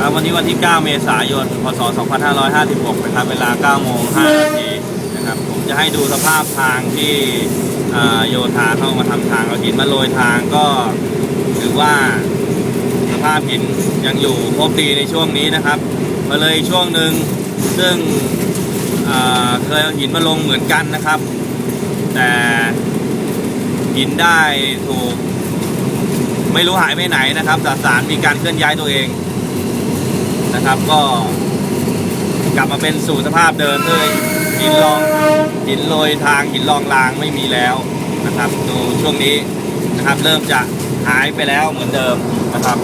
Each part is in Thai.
อ่าวันนี้วันที่ 9 เมษายน พศ 2556 นะครับ เวลา 9 โมง 5 นาทีนะครับ ผมจะให้ดูสภาพทางที่โยธาเข้ามาทำทางเอาหินมาโรยทางก็ถือว่าสภาพหินยังอยู่ครบดีในช่วงนี้นะครับ มาเลยช่วงหนึ่งซึ่งเคยเอาหินมาลงเหมือนกันนะครับ แต่หินได้ถูก ไม่รู้หายไปไหนนะครับสสารมีการเคลื่อนย้ายตัวเอง นะครับ ก็กลับมาเป็นสู่สภาพเดิมเลยหินรองหินโรยทางหินรองรางไม่มีแล้วนะครับดูช่วงนี้นะครับ เริ่มจะหายไปแล้วเหมือนเดิมนะครับ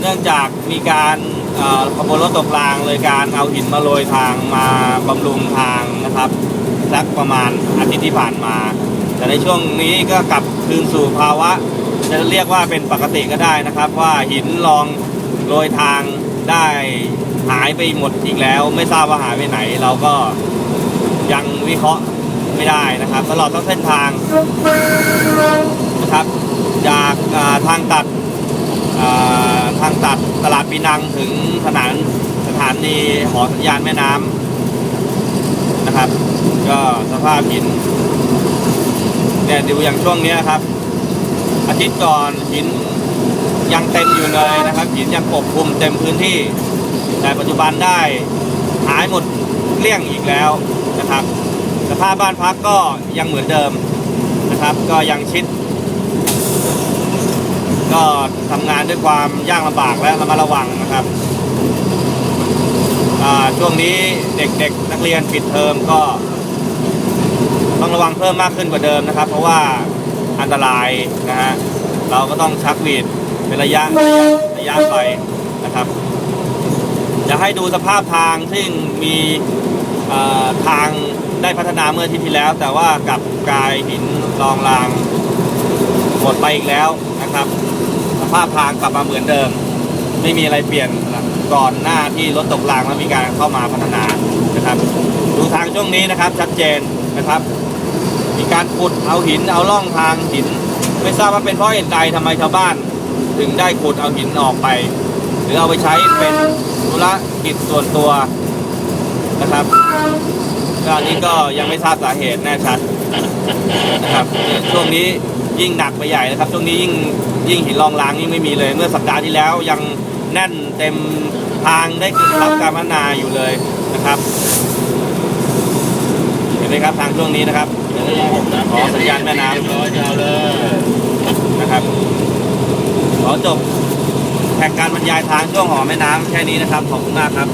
เนื่องจากมีการเอ่อขบวนรถตกรางเลยการเอาหินมาโรยทางมาบำรุงทางนะครับสักประมาณอาทิตย์ที่ผ่านมา แต่ในช่วงนี้ก็กลับคืนสู่ภาวะ จะเรียกว่าเป็นปกติก็ได้นะครับ ว่าหินรอง โรยทางได้หายไปหมดอีกแล้ว ไม่ทราบว่าหายไปไหน เราก็ยังวิเคราะห์ไม่ได้นะครับ ตลอดทั้งเส้นทางนะครับจากาทางตัดาทางตัดตลาดปีนังถึงสถานสถานีหอสัญญาณแม่น้ำนะครับ ก็สภาพหินเนี่ยดูอย่างช่วงนี้ครับ อาทิตย์ก่อนหิน ยังเต็มอยู่เลยนะครับหินยังปกคลุมเต็มพื้นที่ แต่ปัจจุบันได้หายหมดเกลี้ยงอีกแล้วนะครับ สภาพบ้านพักก็ยังเหมือนเดิมนะครับ ก็ยังชิด ก็ทำงานด้วยความยากลำบากและระมัดระวังนะครับช่วงนี้เด็กๆนักเรียนปิดเทอมก็ต้องระวังเพิ่มมากขึ้นกว่าเดิมนะครับ เพราะว่าอันตรายนะฮะเราก็ต้องชักวีด เป็นระยะระยะระยะไปนะครับจะให้ดูสภาพทางซึ่งมีทางได้พัฒนาเมื่อที่ที่แล้ว แต่ว่ากับกลายหินรองรางหมดไปอีกแล้วนะครับ สภาพทางกลับมาเหมือนเดิม ไม่มีอะไรเปลี่ยนก่อนหน้าที่รถตกรางแล้วมีการเข้ามาพัฒนานะครับ ดูทางช่วงนี้นะครับชัดเจนนะครับ มีการขุดเอาหินเอาล่องทางหิน ไม่ทราบว่าเป็นเพราะเหตุใดทำไมชาวบ้าน ถึงได้ขุดเอาหินออกไป หรือเอาไปใช้เป็นธุรกิจส่วนตัวนะครับก็อันนี้ก็ยังไม่ทราบสาเหตุแน่ชัดนะครับเนี่ยช่วงนี้ยิ่งหนักไปใหญ่นะครับ ช่วงนี้ยิ่งยิ่งหินรองรางยิ่งไม่มีเลย เมื่อสัปดาห์ที่แล้วยังแน่นเต็มทางได้รับการพัฒนาอยู่เลยนะครับเห็นไหมครับทางช่วงนี้นะครับขอสัญญาณแม่น้ำร้อยยาวเลยนะครับ ขอจบแผ่การบรรยายทางช่วงหอแม่น้ำแค่นี้นะครับ ขอบคุณมากครับ